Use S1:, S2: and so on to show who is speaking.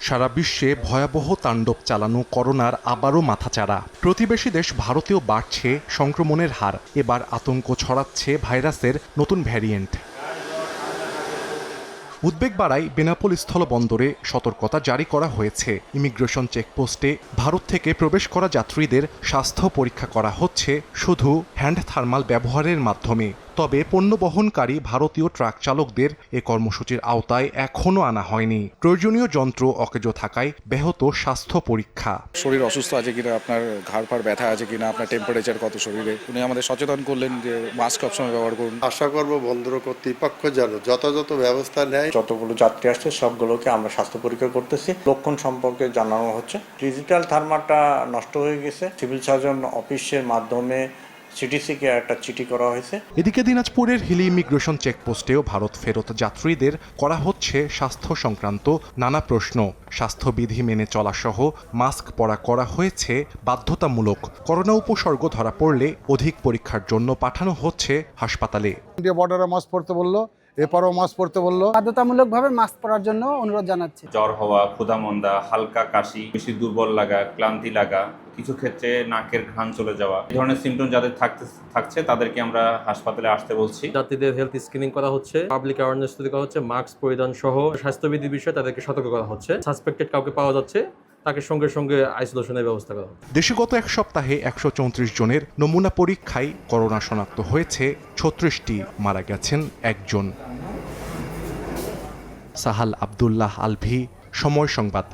S1: সারা বিশ্বে ভয়াবহ তাণ্ডব চালানো করোনার আবারও মাথাচাড়া। প্রতিবেশী দেশ ভারতেও বাড়ছে সংক্রমণের হার। এবার আতঙ্ক ছড়াচ্ছে ভাইরাসের নতুন ভ্যারিয়েন্ট। উদ্বেগ বাড়ায় বেনাপোল স্থলবন্দরে সতর্কতা জারি করা হয়েছে। ইমিগ্রেশন চেকপোস্টে ভারত থেকে প্রবেশ করা যাত্রীদের স্বাস্থ্য পরীক্ষা করা হচ্ছে শুধু হ্যান্ড থার্মাল ব্যবহারের মাধ্যমে। তবে পণ্য বহনকারী ভারতীয় ট্রাক চালকদের এ কর্মসূচির আওতায় এখনও আনা হয়নি। প্রয়োজনীয় যন্ত্র অকেজো থাকায় ব্যাহত স্বাস্থ্য পরীক্ষা।
S2: শরীর অসুস্থ আছে কিনা আপনার ঘাড় ফাড় ব্যথা আছে কিনা আপনার টেম্পারেচার কত শরীরে? উনি আমাদের সচেতন করলেন যে মাস্ক সবসময় ব্যবহার করুন।
S3: আশা করব বন্দর কর্তৃপক্ষ যেন যথাযথ ব্যবস্থা নেয়।
S4: যতগুলো যাত্রী আসছে সবগুলোকে আমরা স্বাস্থ্য পরীক্ষা করতেছি। লক্ষণ সম্পর্কে জানানো হচ্ছে। ডিজিটাল থার্মাটা নষ্ট হয়ে গেছে। সিভিল সার্জন অফিসের মাধ্যমে সিটিসিকে একটা চিঠি করা হয়েছে।
S1: এদিকে দিনাজপুরের হিলি ইমিগ্রেশন চেকপোস্টেও ভারত ফেরত যাত্রীদের করা হচ্ছে স্বাস্থ্য সংক্রান্ত নানা প্রশ্ন। স্বাস্থ্যবিধি মেনে চলা সহ মাস্ক পরা করা হয়েছে বাধ্যতামূলক। করোনা উপসর্গ ধরা পড়লে অধিক পরীক্ষার জন্য পাঠানো হচ্ছে হাসপাতালে।
S5: ইন্ডিয়া বর্ডারে মাস্ক পরতে বলল এপারও মাস্ক পরতে বলল।
S6: বাধ্যতামূলকভাবে মাস্ক পরার জন্য অনুরোধ জানাচ্ছি।
S7: জ্বর হওয়া ক্ষুধামন্দা হালকা কাশি বেশি দুর্বল লাগা ক্লান্তি লাগা কিছু ক্ষেত্রে নাকের ঘ্রাণ চলে যাওয়া এই ধরনের সিমটম যাদের থাকতে থাকছে তাদেরকে আমরা হাসপাতালে আসতে বলছি।
S8: যাত্রীদের হেলথ স্ক্রিনিং করা হচ্ছে পাবলিক অ্যাওয়ারনেস তৈরি করা হচ্ছে মাস্ক পরিধান সহ স্বাস্থ্যবিধি বিষয়ে তাদেরকে সতর্ক করা হচ্ছে। সাসপেক্টেড কাউকে পাওয়া যাচ্ছে তাকে সঙ্গে সঙ্গে আইসোলেশনের ব্যবস্থা করা
S1: দেশে গত এক সপ্তাহে একশো চৌত্রিশ জনের নমুনা পরীক্ষায় করোনা শনাক্ত হয়েছে, ছত্রিশটি মারা গেছেন একজন। সাহাল আবদুল্লাহ আলভি, সময় সংবাদ।